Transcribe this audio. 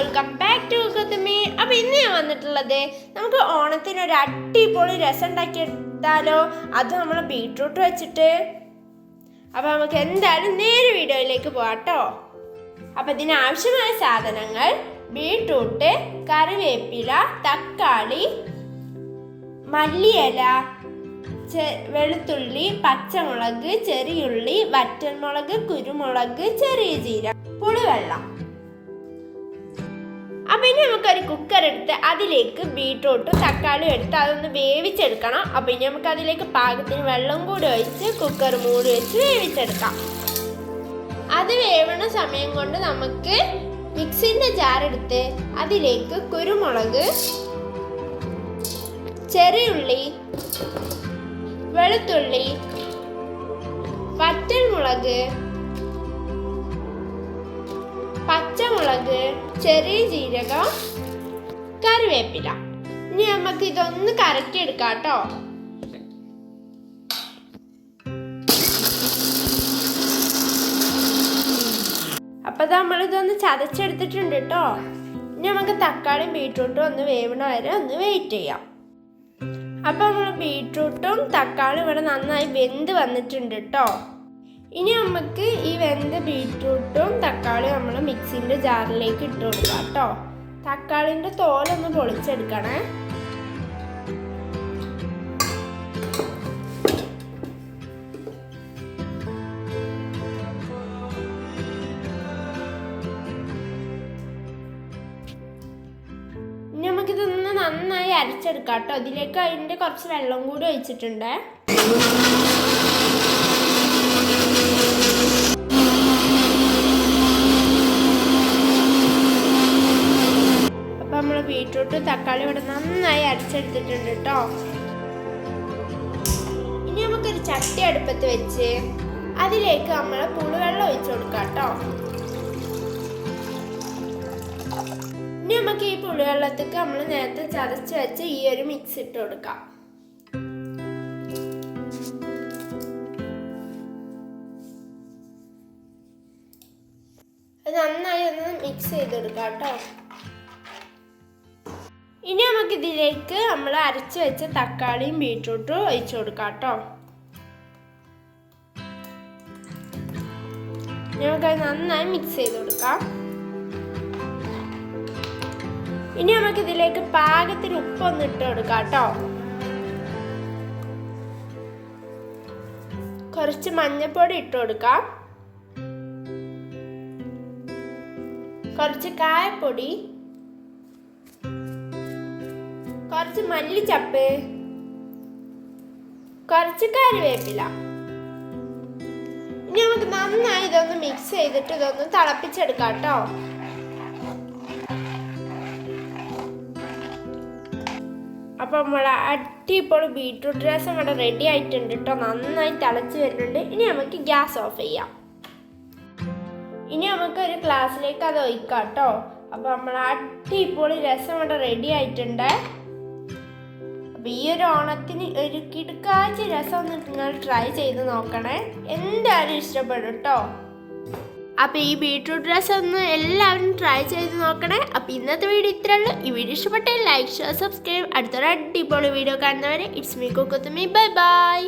Welcome back to കത്തുമി അപ്പൊ ഇന്ന് ഞാൻ വന്നിട്ടുള്ളത് നമുക്ക് ഓണത്തിന് ഒരു അടിപൊളി രസം ഉണ്ടാക്കിയെടുത്താലോ അത് നമ്മൾ ബീട്രൂട്ട് വെച്ചിട്ട്. അപ്പൊ നമുക്ക് എന്തായാലും നേരെ വീഡിയോയിലേക്ക് പോവാട്ടോ അപ്പൊ ഇതിനാവശ്യമായ സാധനങ്ങൾ ബീട്രൂട്ട് കറിവേപ്പില തക്കാളി മല്ലിയില വെളുത്തുള്ളി പച്ചമുളക് ചെറിയുള്ളി വറ്റൽമുളക് കുരുമുളക് ചെറിയ ജീരകം പുളിവെള്ളം. ഇനി നമുക്കൊരു കുക്കർ എടുത്ത് അതിലേക്ക് ബീട്രൂട്ടും തക്കാളിയും എടുത്ത് അതൊന്ന് വേവിച്ചെടുക്കണം. അപ്പോൾ ഇനി നമുക്ക് അതിലേക്ക് പാകത്തിന് വെള്ളം കൂടി ഒഴിച്ച് കുക്കർ മൂടി വെച്ച് വേവിച്ചെടുക്കാം. അത് വേവണ സമയം കൊണ്ട് നമുക്ക് മിക്സിന്റെ ജാർ എടുത്ത് അതിലേക്ക് കുരുമുളക് ചെറിയുള്ളി വെളുത്തുള്ളി വറ്റൽമുളക് പച്ചമുളക് ചെറിയ ജീരകം കറിവേപ്പില. ഇനി നമുക്ക് ഇതൊന്ന് കറക്കി എടുക്കാട്ടോ കേട്ടോ അപ്പൊ നമ്മൾ ഇതൊന്ന് ചതച്ചെടുത്തിട്ടുണ്ട് കേട്ടോ ഇനി നമുക്ക് തക്കാളിയും ബീട്രൂട്ടും ഒന്ന് വേവണ വരെ ഒന്ന് വെയിറ്റ് ചെയ്യാം. അപ്പൊ നമ്മൾ ബീട്രൂട്ടും തക്കാളിയും ഇവിടെ നന്നായി വെന്ത് വന്നിട്ടുണ്ട് കേട്ടോ ഇനി നമുക്ക് ഈ വെന്ത ബീറ്റ്റൂട്ടും തക്കാളിയും നമ്മൾ മിക്സിന്റെ ജാറിലേക്ക് ഇട്ട് കൊടുക്കാം കേട്ടോ. തക്കാളിന്റെ തോലൊന്ന് പൊളിച്ചെടുക്കണേ. നമുക്കിതൊന്ന് നന്നായി അരച്ചെടുക്കാം കേട്ടോ. ഇതിലേക്ക് അതിന്റെ കുറച്ച് വെള്ളം കൂടി ഒഴിച്ചിട്ടുണ്ട് അപ്പൊ നമ്മൾ ബീട്രൂട്ട് തക്കാളി ഇവിടെ നന്നായി അരച്ചെടുത്തിട്ടുണ്ട് കേട്ടോ ഇനി നമുക്കൊരു ചട്ടി അടുപ്പത്ത് വെച്ച് അതിലേക്ക് നമ്മൾ പുളിവെള്ളം ഒഴിച്ചു കൊടുക്കാം കേട്ടോ ഇനി നമുക്ക് ഈ പുളിവെള്ളത്തേക്ക് നമ്മൾ നേരത്തെ ചതച്ച് വെച്ച് ഈ ഒരു മിക്സ് ഇട്ട് കൊടുക്കാം. നന്നായി ഒന്ന് മിക്സ് ചെയ്ത് കൊടുക്കാം കേട്ടോ ഇനി നമുക്ക് ഇതിലേക്ക് നമ്മൾ അരച്ച് വെച്ച തക്കാളിയും ബീട്രൂട്ടും ഒഴിച്ചു കൊടുക്കാം കേട്ടോ. നമുക്കത് നന്നായി മിക്സ് ചെയ്ത് കൊടുക്കാം. ഇനി നമുക്ക് ഇതിലേക്ക് പാകത്തിന് ഉപ്പൊന്ന് ഇട്ട് കൊടുക്കാം കേട്ടോ. കുറച്ച് മഞ്ഞൾപ്പൊടി ഇട്ട് കൊടുക്കാം. കുറച്ച് കായപ്പൊടി കുറച്ച് മല്ലിച്ചപ്പ് കുറച്ച് കറിവേപ്പില. ഇനി നമുക്ക് നന്നായി ഇതൊന്ന് മിക്സ് ചെയ്തിട്ട് ഇതൊന്ന് തിളപ്പിച്ചെടുക്കാം കേട്ടോ. അപ്പം നമ്മളെ അടിപൊളി ബീട്രൂട്ട് രസം ഇവിടെ റെഡി ആയിട്ടുണ്ട് കേട്ടോ. നന്നായി തിളച്ച് വരുന്നുണ്ട്. ഇനി നമുക്ക് ഗ്യാസ് ഓഫ് ചെയ്യാം. ഇനി നമുക്ക് ഒരു ഗ്ലാസ്സിലേക്ക് അത് ഒഴിക്കാം കേട്ടോ. അപ്പം നമ്മൾ അടിപൊളി രസം ഇവിടെ റെഡി ആയിട്ടുണ്ട്. അപ്പം ഈ ഒരു ഓണത്തിന് ഒരു കിടുക്കാഴ്ച രസം നിങ്ങൾ ട്രൈ ചെയ്ത് നോക്കണേ. എന്തായാലും ഇഷ്ടപ്പെടും കേട്ടോ. അപ്പൊ ഈ ബീട്രൂട്ട് രസം ഒന്ന് എല്ലാവരും ട്രൈ ചെയ്ത് നോക്കണേ. അപ്പൊ ഇന്നത്തെ വീഡിയോ ഇത്രേ ഉള്ളൂ. ഈ വീഡിയോ ഇഷ്ടപ്പെട്ടെങ്കിൽ ലൈക്ക് ഷെയർ സബ്സ്ക്രൈബ് അടുത്തൊരു അടിപൊളി വീഡിയോ കാണുന്നവരെ ഇറ്റ്സ് മീ കുക്കുത്തുമി ബൈ ബൈ